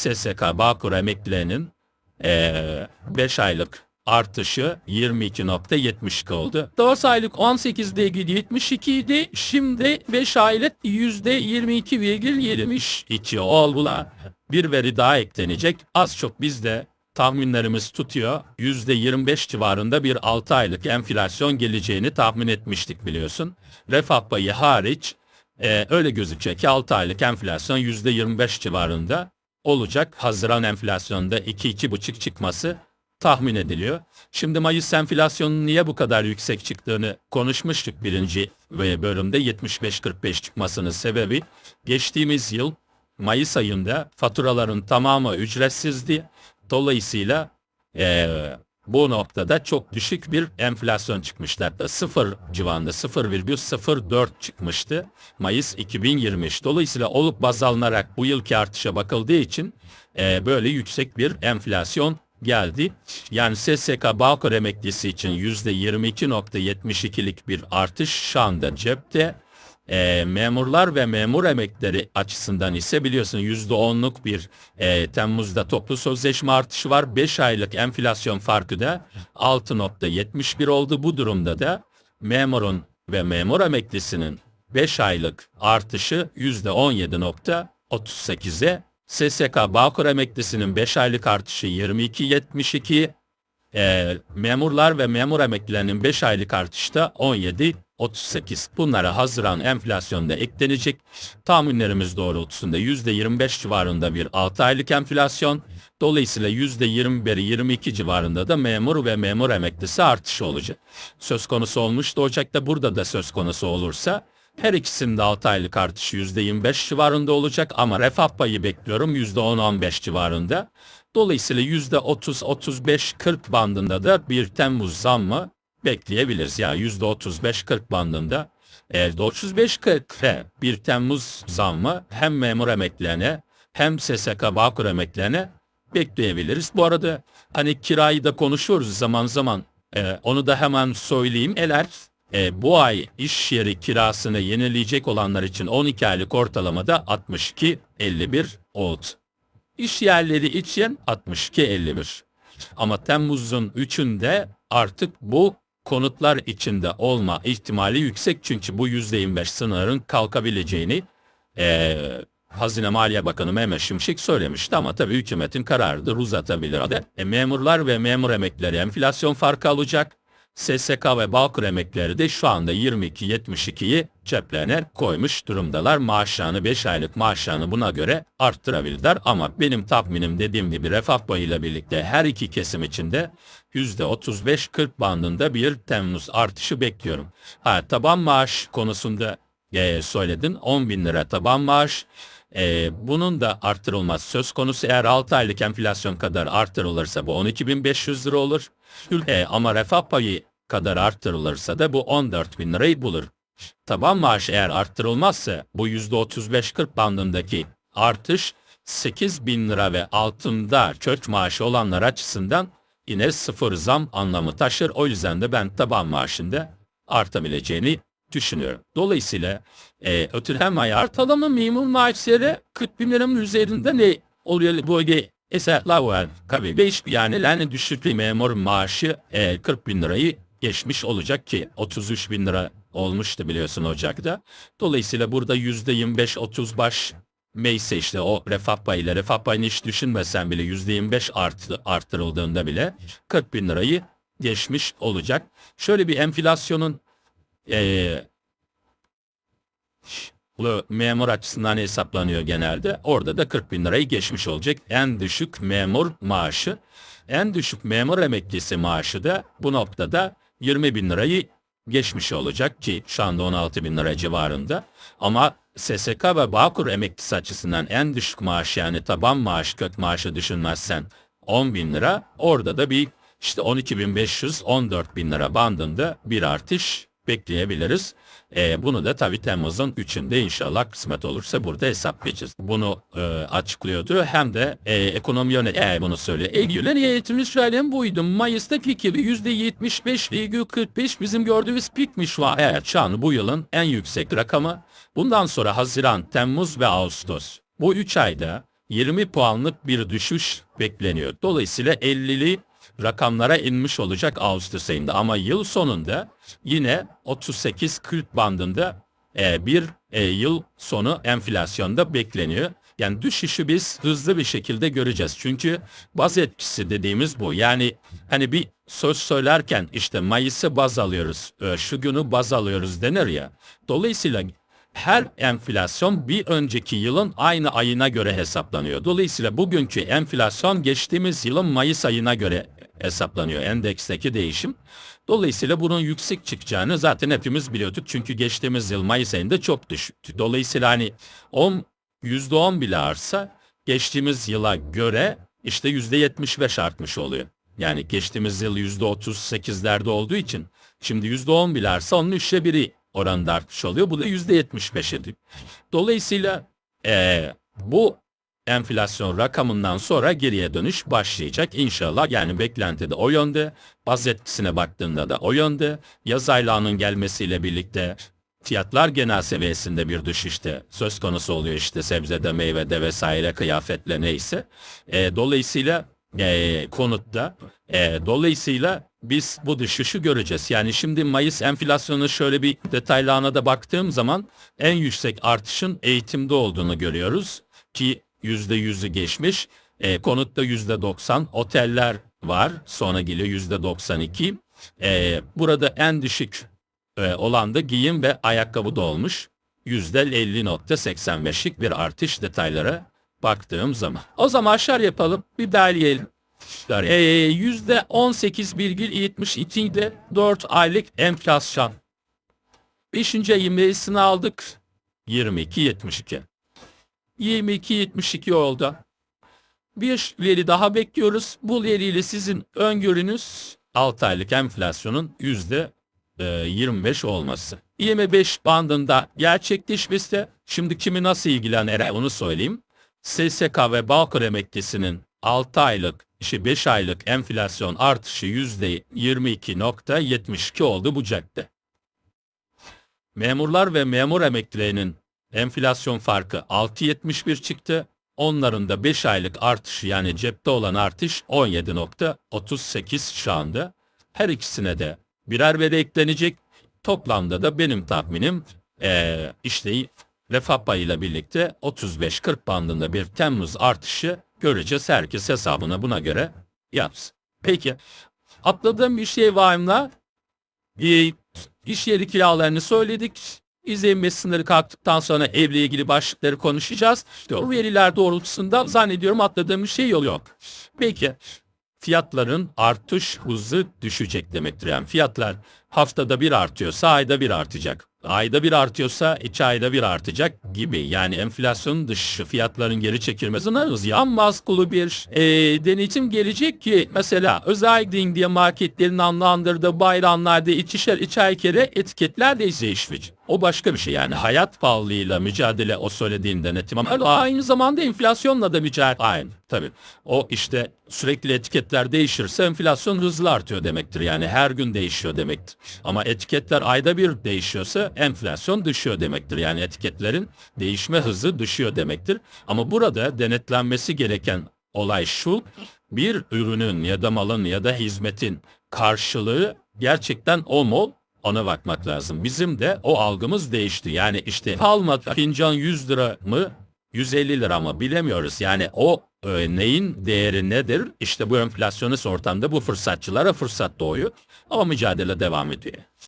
SSK Bağkur emeklilerinin 5 aylık artışı 22.72 oldu. 4 aylık 18.72 idi. Şimdi 5 aylık %22,72 oldular. Bir veri daha eklenecek. Az çok bizde tahminlerimiz tutuyor. %25 civarında bir 6 aylık enflasyon geleceğini tahmin etmiştik biliyorsun. Refah payı hariç e, öyle gözükecek ki 6 aylık enflasyon %25 civarında olacak. Haziran enflasyonda 2-2,5 çıkması tahmin ediliyor. Şimdi Mayıs enflasyonun niye bu kadar yüksek çıktığını konuşmuştuk birinci ve bölümde 75-45 çıkmasının sebebi geçtiğimiz yıl Mayıs ayında faturaların tamamı ücretsizdi. Dolayısıyla eee, bu noktada çok düşük bir enflasyon çıkmıştı. Sıfır civarında 0,04 çıkmıştı Mayıs 2023. Dolayısıyla olup baz alınarak bu yılki artışa bakıldığı için eee, böyle yüksek bir enflasyon geldi. Yani SSK Bağkur emeklisi için %22.72'lik bir artış şu anda cepte. E, memurlar ve memur emekleri açısından ise biliyorsun %10'luk bir e, Temmuz'da toplu sözleşme artışı var. 5 aylık enflasyon farkı da 6.71 oldu. Bu durumda da memurun ve memur emeklisinin 5 aylık artışı %17.38'e SSK Bağkur emeklisinin 5 aylık artışı 22.72, e, ee, memurlar ve memur emeklilerinin 5 aylık artışta 17 38. Bunlara Haziran enflasyonda eklenecek. Tahminlerimiz doğrultusunda %25 civarında bir 6 aylık enflasyon, dolayısıyla %21-22 civarında da memur ve memur emeklisi artışı olacak. Söz konusu olmuştu Ocak'ta burada da söz konusu olursa her ikisinde 6 aylık artış %25 civarında olacak ama refah payı bekliyorum %10-15 civarında. Dolayısıyla %30-35-40 bandında da bir Temmuz zammı bekleyebiliriz. Yani %35-40 bandında eğer 35-40 bir Temmuz zammı hem memur emeklilerine hem SSK Bağkur emeklilerine bekleyebiliriz. Bu arada hani kirayı da konuşuyoruz zaman zaman. Ee, onu da hemen söyleyeyim. Eğer e, bu ay iş yeri kirasını yenileyecek olanlar için 12 aylık ortalamada 62.51 oldu. İş yerleri için 62.51. Ama Temmuz'un 3'ünde artık bu konutlar içinde olma ihtimali yüksek çünkü bu %25 sınırın kalkabileceğini e, Hazine Maliye Bakanı Mehmet Şimşek söylemişti ama tabii hükümetin kararıdır uzatabilir. E, memurlar ve memur emeklileri enflasyon farkı alacak. SSK ve Bağkur emeklileri de şu anda 22.72'yi ceplerine koymuş durumdalar. Maaşlarını 5 aylık maaşlarını buna göre arttırabilirler ama benim tahminim dediğim gibi refah payıyla birlikte her iki kesim içinde %35-40 bandında bir Temmuz artışı bekliyorum. Ha, taban maaş konusunda e, söyledin 10 bin lira taban maaş. E, bunun da artırılması söz konusu eğer 6 aylık enflasyon kadar artırılırsa bu 12.500 lira olur. E, ama refah payı kadar artırılırsa da bu 14 bin lirayı bulur. Taban maaş eğer arttırılmazsa bu %35-40 bandındaki artış 8 bin lira ve altında kök maaşı olanlar açısından yine sıfır zam anlamı taşır. O yüzden de ben taban maaşında artabileceğini düşünüyorum. Dolayısıyla e, ötürü hem ay ortalama memur maaşları 40 bin liranın üzerinde ne oluyor bölge hesaplar var. Tabii 5 yani yani düşük bir memur maaşı e, 40 bin lirayı geçmiş olacak ki 33 bin lira olmuştu biliyorsun Ocak'ta. Dolayısıyla burada %25-30 baş Neyse işte o refah payıyla refah payını hiç düşünmesen bile %25 arttı, arttırıldığında bile 40 bin lirayı geçmiş olacak. Şöyle bir enflasyonun eee bu memur açısından hesaplanıyor genelde. Orada da 40 bin lirayı geçmiş olacak. En düşük memur maaşı, en düşük memur emeklisi maaşı da bu noktada 20 bin lirayı geçmiş olacak ki şu anda 16 bin lira civarında. Ama SSK ve Bağkur emeklisi açısından en düşük maaş yani taban maaş kök maaşı düşünmezsen 10 bin lira orada da bir işte 12.500-14 bin lira bandında bir artış bekleyebiliriz. E, bunu da tabii Temmuz'un 3'ünde inşallah kısmet olursa burada hesaplayacağız. Bunu e, açıklıyordu. Hem de e, ekonomi yönetimi e, bunu söylüyor. Eylül'ün eğitim söylem buydu. Mayıs'ta gibi %75,45 bizim gördüğümüz pikmiş var. Evet şu bu yılın en yüksek rakamı. Bundan sonra Haziran, Temmuz ve Ağustos. Bu 3 ayda 20 puanlık bir düşüş bekleniyor. Dolayısıyla 50'li rakamlara inmiş olacak Ağustos ayında ama yıl sonunda yine 38-40 bandında e, bir e, yıl sonu enflasyonda bekleniyor. Yani düşüşü biz hızlı bir şekilde göreceğiz. Çünkü baz etkisi dediğimiz bu. Yani hani bir söz söylerken işte Mayıs'ı baz alıyoruz, e, şu günü baz alıyoruz denir ya. Dolayısıyla her enflasyon bir önceki yılın aynı ayına göre hesaplanıyor. Dolayısıyla bugünkü enflasyon geçtiğimiz yılın Mayıs ayına göre hesaplanıyor endeksteki değişim. Dolayısıyla bunun yüksek çıkacağını zaten hepimiz biliyorduk. Çünkü geçtiğimiz yıl Mayıs ayında çok düşüktü. Dolayısıyla hani 10 %10 bile artsa geçtiğimiz yıla göre işte %75 artmış oluyor. Yani geçtiğimiz yıl %38'lerde olduğu için şimdi %10 bile artsa onun üçte biri oranında artmış oluyor. Bu da %75 ediyor. Dolayısıyla eee, bu enflasyon rakamından sonra geriye dönüş başlayacak inşallah. Yani beklenti de o yönde. Baz etkisine baktığında da o yönde. Yaz aylağının gelmesiyle birlikte fiyatlar genel seviyesinde bir düşüşte söz konusu oluyor işte sebzede, meyvede vesaire kıyafetle neyse. E, dolayısıyla e, konutta e, dolayısıyla biz bu düşüşü göreceğiz. Yani şimdi Mayıs enflasyonu şöyle bir detaylarına da baktığım zaman en yüksek artışın eğitimde olduğunu görüyoruz ki yüzde yüzü geçmiş. E, konutta yüzde doksan, oteller var sonra geliyor yüzde doksan iki. E, burada en düşük e, olan da giyim ve ayakkabı da olmuş. %50.85'lik bir artış detaylara baktığım zaman. O zaman aşağı yapalım. Bir derleyelim. Ee, %18,72 de 4 aylık enflasyon. 5. ayın meclisini aldık. 22.72. 22.72 oldu. Bir veri daha bekliyoruz. Bu veriyle sizin öngörünüz 6 aylık enflasyonun yüzde e, 25 olması. 25 bandında gerçekleşmesi şimdi kimi nasıl ilgilenir onu söyleyeyim. SSK ve Bağkur emeklisinin 6 aylık, işte 5 aylık enflasyon artışı %22.72 oldu bu cepte. Memurlar ve memur emeklilerinin enflasyon farkı 6.71 çıktı. Onların da 5 aylık artışı yani cepte olan artış 17.38 şu anda. Her ikisine de birer veri eklenecek. Toplamda da benim tahminim eee işte refah payıyla birlikte 35-40 bandında bir Temmuz artışı göreceğiz. Herkes hesabına buna göre yapsın. Peki atladığım bir şey var mı? Ee, iş yeri kiralarını söyledik. İzlenme sınırı kalktıktan sonra evle ilgili başlıkları konuşacağız. İşte o veriler doğrultusunda zannediyorum atladığım şey yol yok. Peki fiyatların artış hızı düşecek demektir. Yani fiyatlar haftada bir artıyorsa ayda bir artacak. Ayda bir artıyorsa iki ayda bir artacak gibi. Yani enflasyon dışı fiyatların geri çekilmesine hız yanmazkulu bir e, denetim gelecek ki mesela özellikle diye marketlerin anlandırdığı bayramlarda ikişer içer kere etiketler de değişecek. O başka bir şey yani hayat pahalılığıyla mücadele o söylediğin denetim ama aynı zamanda enflasyonla da mücadele aynı tabii. O işte sürekli etiketler değişirse enflasyon hızlı artıyor demektir. Yani her gün değişiyor demektir. Ama etiketler ayda bir değişiyorsa enflasyon düşüyor demektir. Yani etiketlerin değişme hızı düşüyor demektir. Ama burada denetlenmesi gereken olay şu. Bir ürünün ya da malın ya da hizmetin karşılığı gerçekten o mu ona bakmak lazım. Bizim de o algımız değişti. Yani işte palma fincan 100 lira mı 150 lira mı bilemiyoruz. Yani o e, neyin değeri nedir? İşte bu enflasyonist ortamda bu fırsatçılara fırsat doğuyor. Ama mücadele devam ediyor.